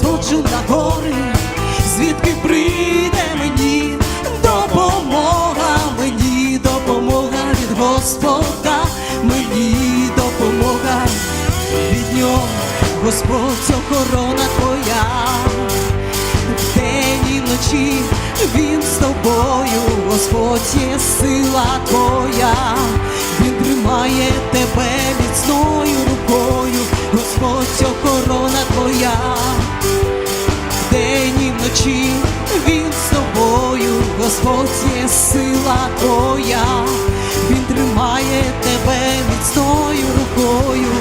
очі на гори, звідки прийде мені допомога, мені допомога від Господа, мені допомога від нього, Господь охорона твоя, вдень і вночі він з тобою, Господь є сила твоя, він Є сила твоя, він тримає тебе міцною рукою.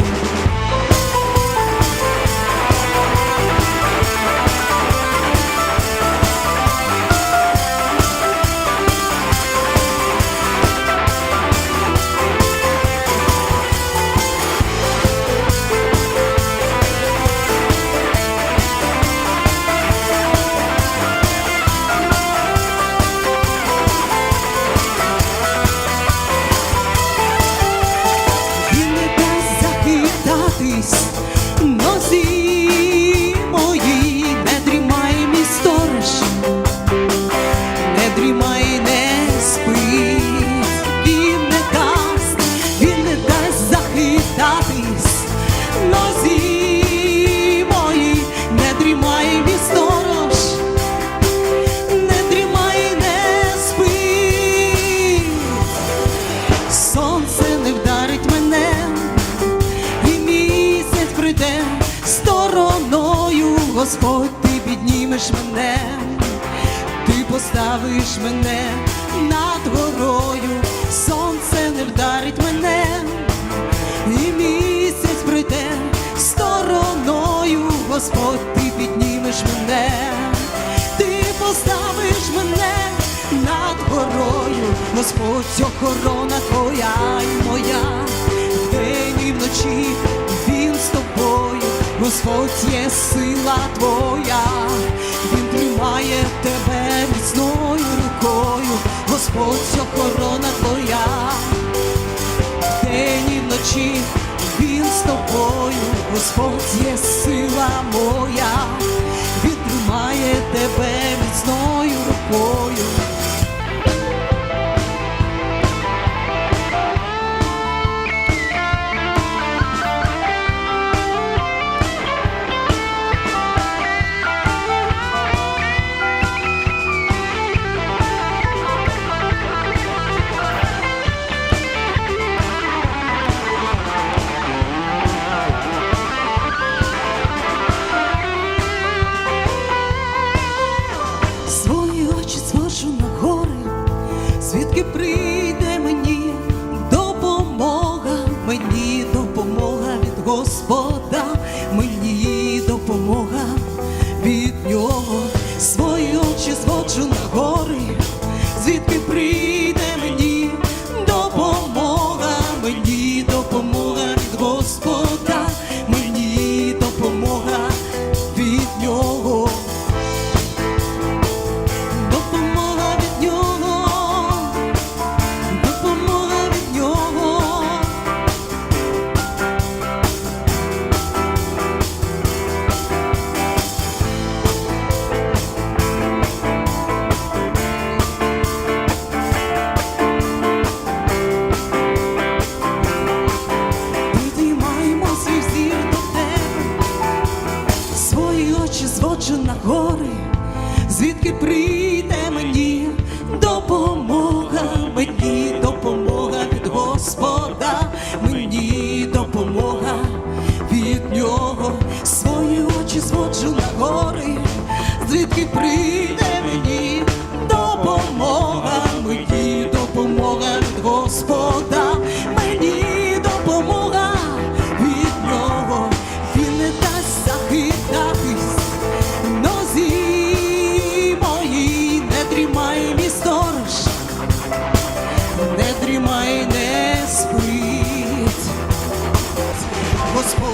Господь, ти піднімеш мене, ти поставиш мене Господь охорона твоя і моя, вдень і вночі він з тобою, Господь є сила твоя, він тримає тебе міцною рукою, Господь охорона твоя, вдень і вночі він з тобою, Господь є сила моя, він тримає тебе міцною рукою. Звідки прийде мені допомога, мені допомога від Господа, мені допомога від нього. Свої очі зводжу на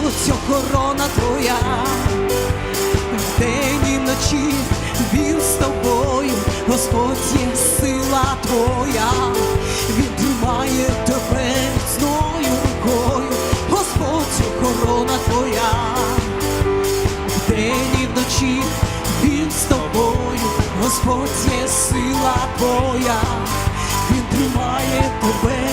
Господь охорона твоя, вдень і вночі він з тобою, Господь є сила твоя, він тримає тебе міцною рукою, Господь охорона твоя, вдень і вночі він з тобою, Господь є сила твоя, він тримає тебе